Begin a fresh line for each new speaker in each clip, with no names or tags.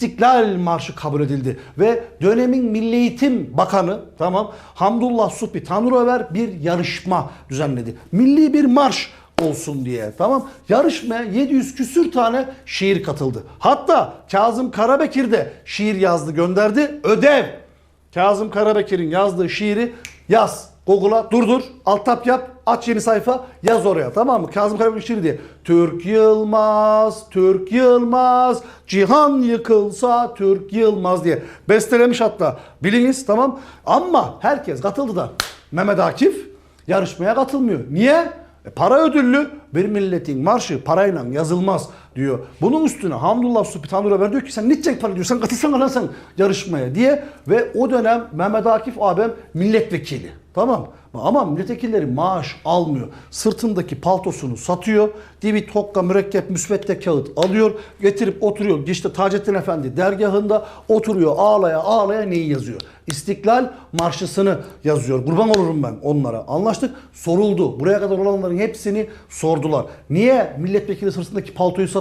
İstiklal Marşı kabul edildi ve dönemin Milli Eğitim Bakanı tamam Hamdullah Supi Tanrıöver bir yarışma düzenledi. Milli bir marş olsun diye tamam yarışmaya 700 küsür tane şiir katıldı. Hatta Kazım Karabekir de şiir yazdı gönderdi ödev Kazım Karabekir'in yazdığı şiiri yaz. Google'a durdur, alt tab yap, aç yeni sayfa, yaz oraya tamam mı? Kazım Karabekir şiiri diye. Türk Yılmaz, Türk Yılmaz, cihan yıkılsa Türk Yılmaz diye. Bestelemiş hatta. Biliniz tamam. Ama herkes katıldı da Mehmet Akif yarışmaya katılmıyor. Niye? E, para ödüllü bir milletin marşı parayla yazılmaz diyor. Bunun üstüne Hamdullah Supi Tanrıver diyor ki sen ne para diyor. Sen katılsana sen yarışmaya diye. Ve o dönem Mehmet Akif abim milletvekili. Tamam ama milletvekilleri maaş almıyor. Sırtındaki paltosunu satıyor. Divit, hokka, mürekkep, müsvedde kağıt alıyor. Getirip oturuyor. İşte Taceddin Efendi dergahında oturuyor ağlaya ağlaya neyi yazıyor? İstiklal Marşısını yazıyor. Kurban olurum ben onlara. Anlaştık. Soruldu. Buraya kadar olanların hepsini sordular. Niye milletvekili sırtındaki paltoyu satıyor?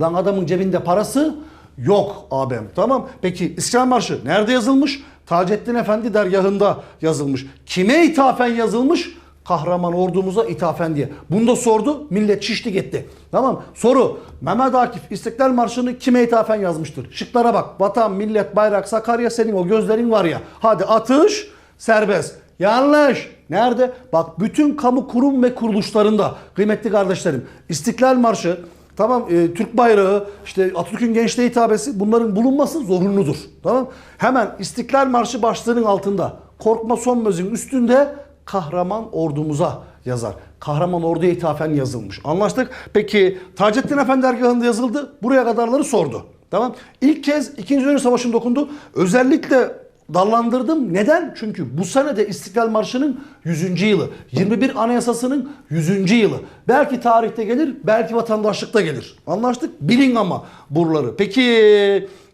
Lan adamın cebinde parası yok abim. Tamam. Peki İstiklal Marşı nerede yazılmış? Taceddin Efendi dergahında yazılmış. Kime ithafen yazılmış? Kahraman ordumuza ithafen diye. Bunu da sordu. Millet şişti gitti. Tamam. Soru. Mehmet Akif İstiklal Marşı'nı kime ithafen yazmıştır? Şıklara bak. Vatan, millet, bayrak, Sakarya senin o gözlerin var ya. Hadi atış serbest. Yanlış. Nerede? Bak bütün kamu kurum ve kuruluşlarında kıymetli kardeşlerim İstiklal Marşı Tamam e, Türk bayrağı, işte Atatürk'ün gençliğe hitabesi bunların bulunması zorunludur. Tamam Hemen İstiklal Marşı başlığının altında Korkma Sönmez'in üstünde kahraman ordumuza yazar. Kahraman orduya ithafen yazılmış. Anlaştık. Peki Taceddin Efendi dergahında yazıldı. Buraya kadarları sordu. Tamam. İlk kez 2. Dünya Savaşı'nda okundu. Özellikle dallandırdım. Neden? Çünkü bu sene de İstiklal Marşı'nın 100. yılı. 21 Anayasası'nın 100. yılı. Belki tarihte gelir, belki vatandaşlıkta gelir. Anlaştık? Bilin ama buraları. Peki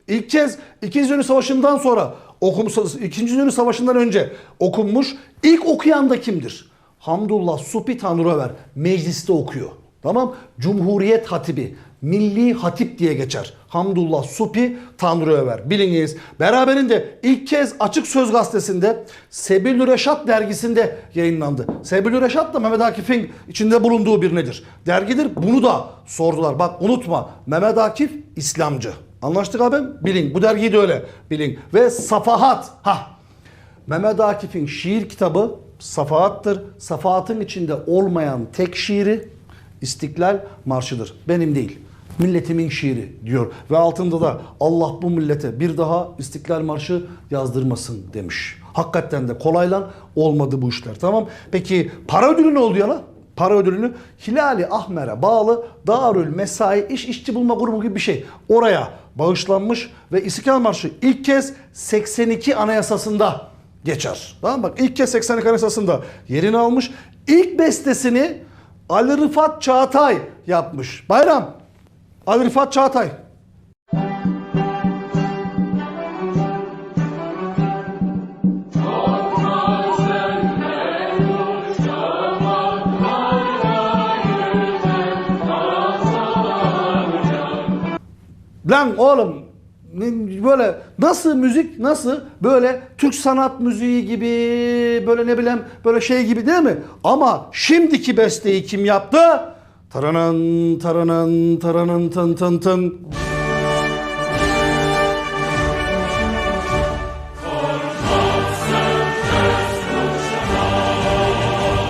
ilk kez 2. Dünya Savaşı'ndan sonra okunmuş, 2. Dünya Savaşı'ndan önce okunmuş ilk okuyan da kimdir? Hamdullah Supi Tanrıöver mecliste okuyor. Tamam? Cumhuriyet Hatibi. Milli Hatip diye geçer. Hamdullah Supi Tanrıöver. Biliniz. Beraberinde ilk kez Açık Söz Gazetesi'nde Sebilü Reşat dergisinde yayınlandı. Sebilü Reşat da Mehmet Akif'in içinde bulunduğu bir nedir? Dergidir. Bunu da sordular. Bak unutma. Mehmet Akif İslamcı. Anlaştık abim? Bilin. Bu dergiyi de öyle bilin. Ve Safahat. Ha. Mehmet Akif'in şiir kitabı Safahat'tır. Safahat'ın içinde olmayan tek şiiri İstiklal Marşı'dır. Benim değil. Milletimin şiiri diyor. Ve altında da Allah bu millete bir daha İstiklal Marşı yazdırmasın demiş. Hakikaten de kolayla olmadı bu işler. Tamam. Peki para ödülü ne oldu ya lan? Para ödülünü Hilali Ahmer'e bağlı Darül Mesai İş İşçi Bulma Grubu gibi bir şey. Oraya bağışlanmış ve İstiklal Marşı ilk kez 82 Anayasası'nda geçer. Tamam bak ilk kez 82 Anayasası'nda yerini almış. İlk bestesini Ali Rıfat Çağatay yapmış. Bayram. Ali Rıfat Çağatay. Lan oğlum böyle nasıl müzik nasıl böyle Türk sanat müziği gibi böyle ne bileyim böyle şey gibi değil mi? Ama şimdiki besteyi kim yaptı? Taranın taranın taranın tın tın tın.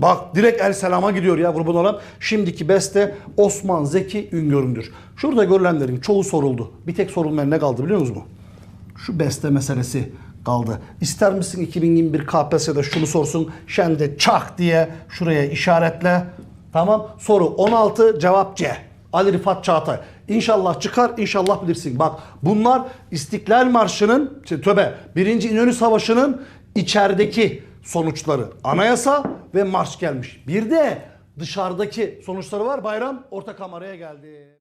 Bak direkt El Selam'a gidiyor ya grubun olan. Şimdiki beste Osman Zeki Üngör'ündür. Şurada görülenlerin çoğu soruldu. Bir tek sorulmayan ne kaldı biliyor musunuz mu? Şu beste meselesi kaldı. İster misin 2021 KPSS'de şunu sorsun. Şen de çak diye şuraya işaretle. Tamam. Soru 16 cevap C. Ali Rıfat Çağatay. İnşallah çıkar, inşallah bilirsin. Bak bunlar İstiklal Marşı'nın, şey, töbe, Birinci İnönü Savaşı'nın içerideki sonuçları. Anayasa ve marş gelmiş. Bir de dışarıdaki sonuçları var. Bayram orta kameraya geldi.